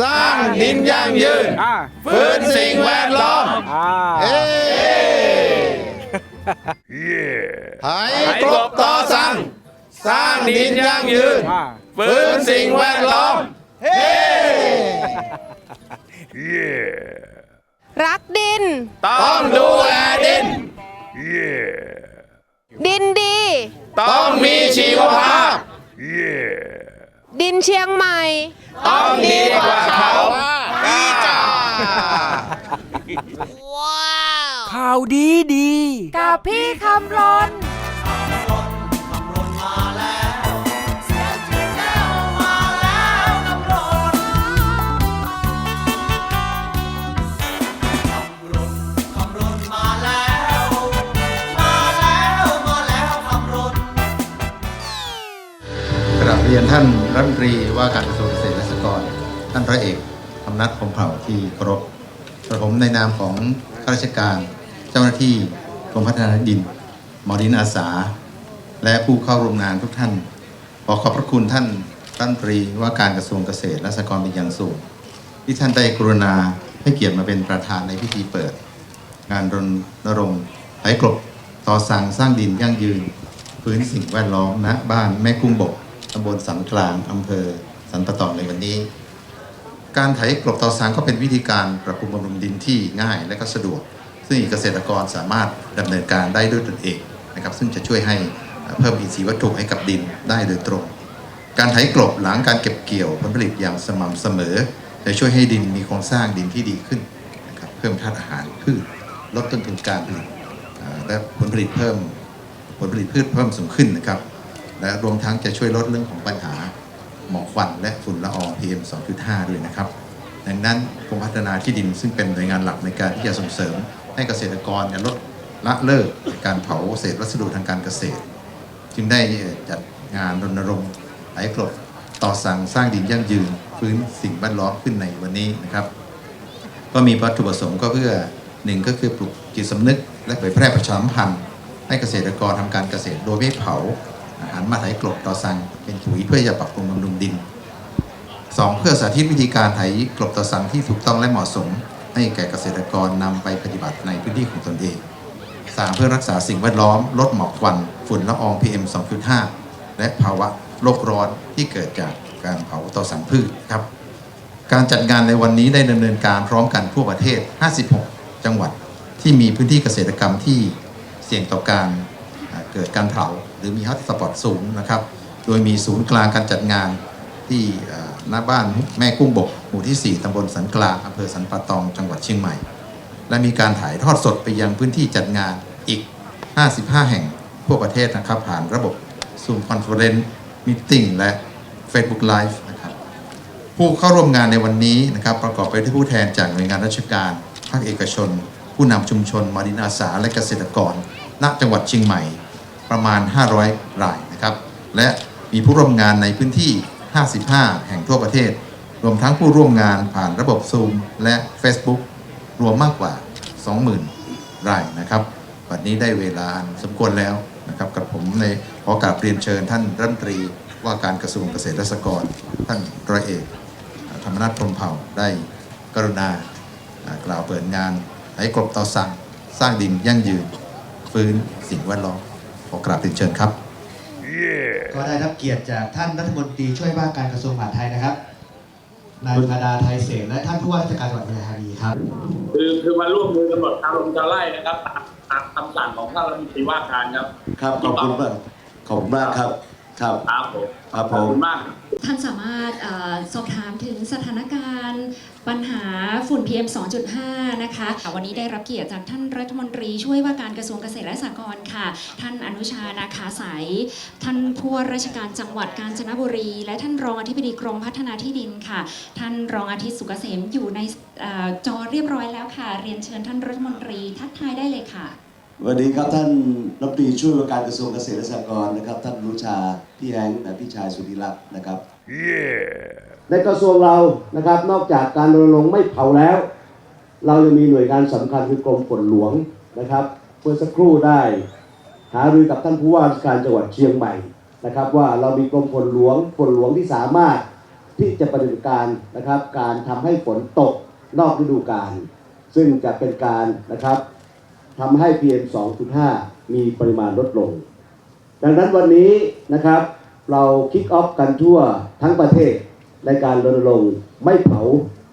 สร้างดินยั่งยืนอ่าฟื้นสิ่งแวดล้อมอ่าเอ้ไถกลบต่อสั่งสร้างดินยั่งยืนอ่าฟื้นสิ่งแวดล้อมเฮ้รักดิน ต้องดูแลดิน ดินดี ต้องมีชีวภาพ ดินเชียงใหม่ ต้องดีกว่าเขาดีจ้าข่าวดีดี กับพี่คำรนกราบเรียนท่านรัฐมนตรีว่าการกระทรวง ท่านพระเอกธรรมนัฐพรหมเผ่าที่เคารพกระผมในนามของข้าราชการเจ้าหน้าที่กรมพัฒนาดินหมอดินอาสา และผู้เข้าร่วมงานทุกท่าน ขอขอบพระคุณท่านรัฐมนตรีว่าการกระทรวงเกษตรและสหกรณ์เป็นอย่างสูงที่ท่านได้กรุณาให้เกียรติมาเป็นประธานในพิธีเปิด งานรณรงค์ไถกลบต่อสั่งสร้างดินยั่งยืน พื้นสิ่งแวดล้อมณบ้านแม่กุ้งบกตำบลสันกลางอำเภอสันปะตองในวันนี้ การไถกลบต่อสั่งก็เป็นวิธีการปรับปรุงบำรุงดินที่ง่ายและก็สะดวก ซึ่งเกษตรกรสามารถดำเนินการได้ด้วยตนเองนะครับซึ่งจะช่วยให้เพิ่มอินทรีย์วัตถุให้กับดินได้โดยตรง การไถกลบหลังการเก็บเกี่ยวผลผลิตอย่างสม่ำเสมอ จะช่วยให้ดินมีโครงสร้างดินที่ดีขึ้นนะครับเพิ่มธาตุอาหารพืชลดต้นทุนการผลิตและผลผลิตเพิ่มผลผลิตพืชเพิ่มสูงขึ้นนะครับและรวมทั้งจะช่วยลดเรื่องของปัญหา หมอกควันและฝุ่นละออง PM 2.5 ด้วยนะครับ ดังนั้นกรมพัฒนาที่ดินซึ่งเป็นหน่วยงานหลักในการที่จะส่งเสริม ให้เกษตรกรลดละเลิกการเผาเศษวัสดุทางการเกษตร จึงได้จัดงานรณรงค์ไถกลบต่อสั่งสร้างดินยั่งยืนฟื้นสิ่งแวดล้อมขึ้นในวันนี้นะครับ ก็มีวัตถุประสงค์ก็เพื่อหนึ่งก็คือปลุกจิตสำนึก และเผยแพร่ประชาสัมพันธ์ให้เกษตรกรทำการเกษตรโดยไม่เผาอาหารมาไถกลบต่อสั่งเป็นปุ๋ยเพื่อจะปรับปรุงบำรุง ดินสองเพื่อสาธิตวิธีการไถกลบต่อสังที่ถูกต้องและเหมาะสม ให้แก่เกษตรกรนำไปปฏิบัติในพื้นที่ของตนเองสามเพื่อรักษาสิ่งแวดล้อม ลดหมอกควัน ฝุ่นละออง PM 2.5 และภาวะโลกร้อนที่เกิดจากการเผาต่อสังพืชครับ การจัดงานในวันนี้ได้ดำเนินการพร้อมกันทั่วประเทศ 56 จังหวัดที่มีพื้นที่เกษตรกรรมที่เสี่ยงต่อการเกิดการเผาหรือมีฮอตสปอตสูงนะครับ โดยมีศูนย์กลางการจัดงาน ที่หน้าบ้านแม่กุ้งบกหมู่ที่ 4ตำบลสันกลางอำเภอสันปะตองจังหวัดเชียงใหม่ และมีการถ่ายทอดสดไปยังพื้นที่จัดงานอีก 55 แห่งทั่วประเทศนะครับ ผ่านระบบ Zoom Conference Meeting และ Facebook Live นะครับผู้เข้าร่วมงานในวันนี้นะครับ ประกอบไปด้วยผู้แทนจากหน่วยงานราชการภาคเอกชน ผู้นำชุมชนมารินอาสาและเกษตรกรณจังหวัดเชียงใหม่ประมาณ 500 รายนะครับ และมีผู้ร่วมงานในพื้นที่ 55 แห่งทั่วประเทศ รวมทั้งผู้ร่วมงานผ่านระบบ Zoom และ Facebook รวมมากกว่า 20,000 รายนะครับวันนี้ได้เวลาสมควรแล้วนะครับกับผมในขอกราบเรียนเชิญท่านรัฐมนตรีว่าการกระทรวงเกษตรและสหกรณ์ท่านร้อยเอกธรรมนัฐพรมเผ่าได้กรุณาอ่ากล่าวเปิดงานให้กรบต่อสั่งสร้างดินยั่งยืน ฟื้นสิ่งแวดล้อมขอกราบเรียนเชิญครับ ก็ได้รับเกียรติจากท่านรัฐมนตรีช่วยว่าการกระทรวงมหาดไทยนะครับ นายพาดาไทยเสนและท่านผู้ว่าราชการจังหวัดอุทัยธานีครับ คือคือมาร่วมมือกำหนดการลงชาวไร่นะครับตามตามคำสั่งของท่านรัฐมนตรีว่าการครับครับขอบคุณมากขอบคุณมากครับ ครับ ครับผม ครับขอบผมคุณมาก ท่านสามารถเออสอบถามถึง สถานการณ์ปัญหาฝุ่น PM 2.5 นะคะ วันนี้ได้รับเกียรติจากท่านรัฐมนตรีช่วยว่าการกระทรวงเกษตรและสหกรณ์ค่ะ ท่านอนุชานาคาสายท่านผู้ว่าราชการจังหวัดกาญจนบุรี และท่านรองอธิบดีกรมพัฒนาที่ดินค่ะ ท่านรองอาทิตย์สุกเกษมอยู่ในอจอเรียบร้อยแล้วค่ะ เรียนเชิญท่านรัฐมนตรีทักทายได้เลยค่ะสวัสดีครับท่านรัฐมนตรีช่วยว่าการกระทรวงเกษตรและสหกรณ์นะครับ ท่านรุชาพี่แฮงและพี่ชายสุธิรักษ์นะครับ ในกระทรวงเรานะครับ นอกจากการรณรงค์ไม่เผาแล้ว เรายังมีหน่วยงานสำคัญคือกรมฝนหลวงนะครับเมื่อสักครู่ได้ หารือกับท่านผู้ว่าราชการจังหวัดเชียงใหม่นะครับ ว่าเรามีกรมฝนหลวงฝนหลวงที่สามารถที่จะปฏิบัติการนะครับ การทำให้ฝนตกนอกฤดูกาลซึ่งจะเป็นการนะครับทำให้ PM 2.5 มีปริมาณลดลง ดังนั้นวันนี้นะครับ เราคิกออฟกันทั่วทั้งประเทศในการรณรงค์ไม่เผา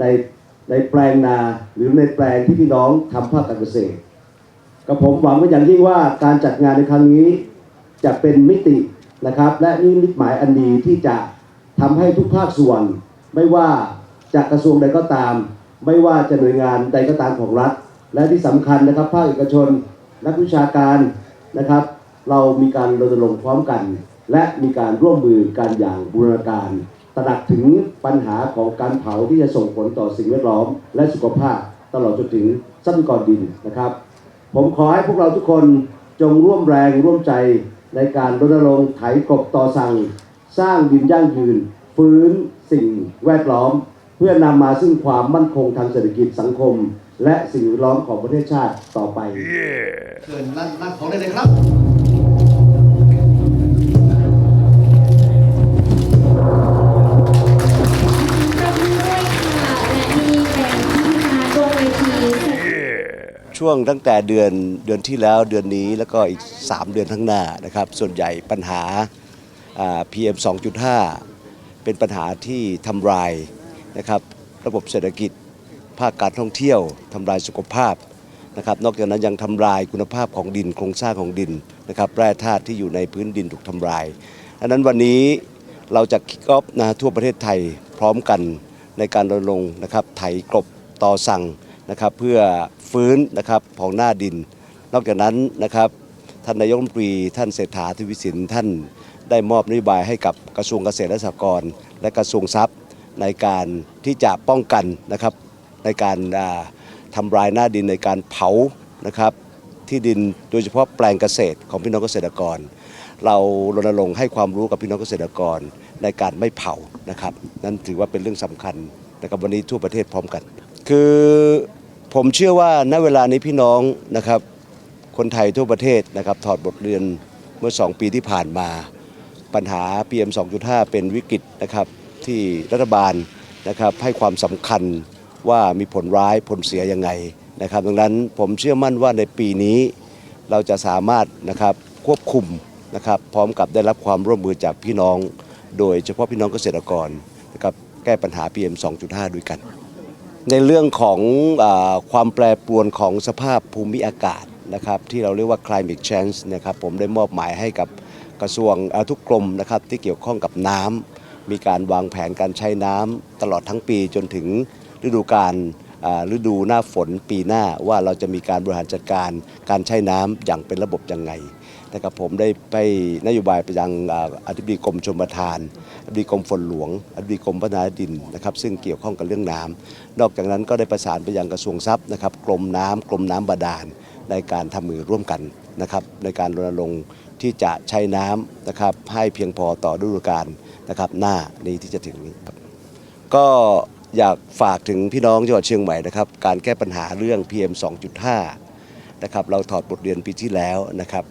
ในในแปลงนาหรือในแปลงที่พี่น้องทำภาคการเกษตรกับผมหวังเป็นอย่างยิ่งว่าการจัดงานในครั้งนี้จะเป็นมิตินะครับ และนิมิตหมายอันดีที่จะทำให้ทุกภาคส่วน ไม่ว่าจากกระทรวงใดก็ตาม ไม่ว่าจะหน่วยงานใดก็ตามของรัฐ และที่สำคัญนะครับ ภาคเอกชนนักวิชาการนะครับ เรามีการรณรงค์พร้อมกัน และมีการร่วมมือกันอย่างบูรณาการตระหนักถึงปัญหาของการเผาที่จะส่งผลต่อสิ่งแวดล้อม และสุขภาพตลอดจนถึงทรัพยากรดินนะครับ ผมขอให้พวกเราทุกคนจงร่วมแรงร่วมใจในการรณรงค์ไถกบต่อสั่ง สร้างดินยั่งยืน ฟื้นสิ่งแวดล้อม เพื่อนำมาซึ่งความมั่นคงทางเศรษฐกิจสังคม และสิ่งแวดล้อมของประเทศชาติต่อไปเชิญนั่นนั่งของได้เลยครับ ช่วงตั้งแต่เดือนเดือนที่แล้วเดือนนี้แล้วก็อีก 3 เดือนข้างหน้านะครับ ส่วนใหญ่ปัญหาอ่า PM 2.5 เป็นปัญหาที่ทำลายนะครับระบบเศรษฐกิจภาคการท่องเที่ยวทำลายสุขภาพนะครับนอกจากนั้นยังทำลายคุณภาพของดินโครงสร้างของดินนะครับแร่ธาตุที่อยู่ในพื้นดินถูกทำลายดังนั้นวันนี้เราจะคิกออฟนะทั่วประเทศไทยพร้อมกันในการรณรงค์นะครับไถกลบต่อสั่งนะครับเพื่อ ฟื้นนะครับของหน้าดิน นอกจากนั้นนะครับท่านนายกรัฐมนตรีท่านเศรษฐาทวีสินท่านได้มอบนโยบายให้กับกระทรวงเกษตรและสหกรณ์และกระทรวงทรัพย์ในการที่จะป้องกันนะครับในการอ่าทำลายหน้าดินในการเผานะครับที่ดินโดยเฉพาะแปลงเกษตรของพี่น้องเกษตรกร เรารณรงค์ให้ความรู้กับพี่น้องเกษตรกรในการไม่เผานะครับ นั่นถือว่าเป็นเรื่องสำคัญนะครับวันนี้ทั่วประเทศพร้อมกัน คือ ผมเชื่อว่าณเวลานี้พี่น้องนะครับ คนไทยทั่วประเทศนะครับ ถอดบทเรียนเมื่อ 2 ปีที่ผ่านมา ปัญหา PM 2.5 เป็นวิกฤตนะครับที่รัฐบาลนะครับให้ความสำคัญว่ามีผลร้ายผลเสียยังไงนะครับ ดังนั้นผมเชื่อมั่นว่าในปีนี้เราจะสามารถนะครับควบคุมนะครับ พร้อมกับได้รับความร่วมมือจากพี่น้อง โดยเฉพาะพี่น้องเกษตรกรนะครับแก้ปัญหา PM 2.5 ด้วยกัน ในเรื่องของอความแปรปรวนของสภาพภูมิอากาศนะครับที่เราเรียกว่า climate change นะครับผมได้มอบหมายให้กับกระทรวงทุกกรมนะครับที่เกี่ยวข้องกับน้ำมีการวางแผนการใช้น้ำตลอดทั้งปีจนถึงฤดูกาลฤดูหน้าฝนปีหน้าว่าเราจะมีการบริหารจัดการการใช้น้ำอย่างเป็นระบบยังไง นะครับผมได้ไปนโยบายไปยังอธิบดีกรมชมประทานอธิบดีกรมฝนหลวงอธิบดีกรมพัฒนาดินนะครับซึ่งเกี่ยวข้องกับเรื่องน้ำนอกจากนั้นก็ได้ประสานไปยังกระทรวงทรัพย์นะครับกรมน้ำกรมน้ำบาดาลในการทำมือร่วมกันนะครับในการรณรงค์ที่จะใช้น้ำนะครับให้เพียงพอต่อฤดูกาลนะครับหน้านี้ที่จะถึงนี้ครับก็อยากฝากถึงพี่น้องจังหวัดเชียงใหม่นะครับการแก้ปัญหาเรื่อง PM 2.5นะครับเราถอดบทเรียนปีที่แล้วนะครับ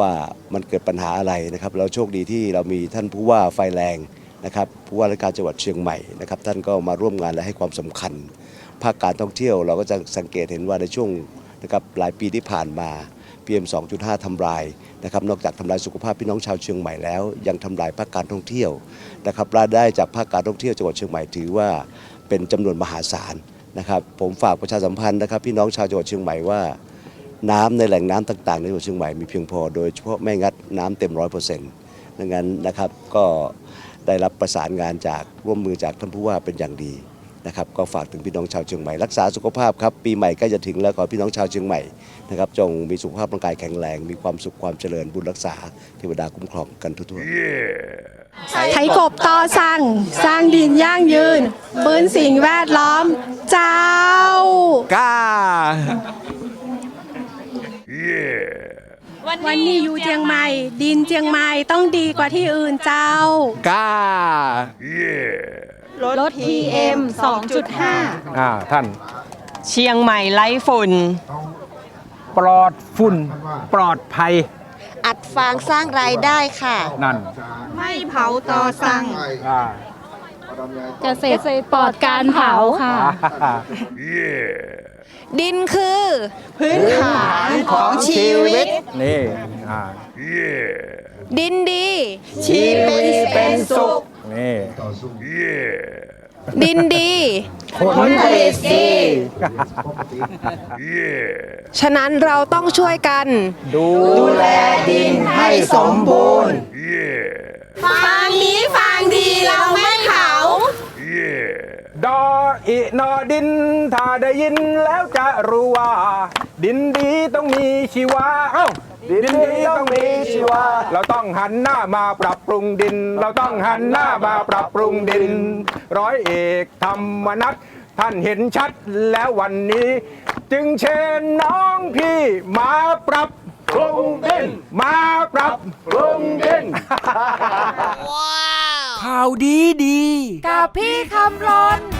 ว่ามันเกิดปัญหาอะไรนะครับ เราโชคดีที่เรามีท่านผู้ว่าไฟแรงนะครับผู้ว่าราชการจังหวัดเชียงใหม่นะครับท่านก็มาร่วมงานและให้ความสำคัญ ภาคการท่องเที่ยวเราก็จะสังเกตเห็นว่าในช่วงนะครับหลายปีที่ผ่านมา PM 2.5ทำลายนะครับนอกจากทำลายสุขภาพพี่น้องชาวเชียงใหม่แล้ว ยังทำลายภาคการท่องเที่ยวนะครับรายได้จากภาคการท่องเที่ยวจังหวัดเชียงใหม่ถือว่าเป็นจำนวนมหาศาลนะครับผมฝากประชาสัมพันธ์นะครับพี่น้องชาวจังหวัดเชียงใหม่ว่า น้ำในแหล่งน้ำต่างๆ ในจังหวัดเชียงใหม่มีเพียงพอ โดยเฉพาะแม่งัดน้ำเต็มร้อยเปอร์เซ็นต์ดังนั้นนะครับก็ได้รับประสานงานจากร่วมมือจากท่านผู้ว่าเป็นอย่างดีนะครับก็ฝากถึงพี่น้องชาวเชียงใหม่รักษาสุขภาพครับปีใหม่ใกล้จะถึงแล้วขอให้พี่น้องชาวเชียงใหม่นะครับจงมีสุขภาพร่างกายแข็งแรง มีความสุขความเจริญบุญรักษาเทวดาคุ้มครองกันทั่วๆไถกบต่อสั่ง สร้างดินยั่งยืนฟื้นสิ่งแวดล้อม เจ้ากา วันนี้อยู่เจียงใหม่ ดินเจียงใหม่ต้องดีกว่าที่อื่นเจ้ากาลด PM 2.5 อ่าท่าน เชียงใหม่ไร้ฝุ่น ปลอดฝุ่น ปลอดภัย อัดฟางสร้างรายได้ค่ะ นั่นไม่เผาต่อสั่ง อ่าเกษตรปลอดการเผาค่ะ ดินคือ พื้นฐานของชีวิต นี่อ่าดินดี ชีวิตเป็นสุข นี่ดินดีผลผลิตดีฉะนั้นเราต้องช่วยกัน ดูแลดินให้สมบูรณ์ฟางนี้ฟางดีเราไม่เผา ดออินอดิน ถ้าได้ยินแล้วจะรู้ว่า ดินดีต้องมีชีวาเอ้าดินดีต้องมีชีวา เราต้องหันหน้ามาปรับปรุงดิน เราต้องหันหน้ามาปรับปรุงดิน ร้อยเอกธรรมนัฐท่านเห็นชัดแล้ววันนี้ จึงเชิญน้องพี่มาปรับปรุงดิน มาปรับปรุงดิน ข่าวดีดี กับพี่คำรน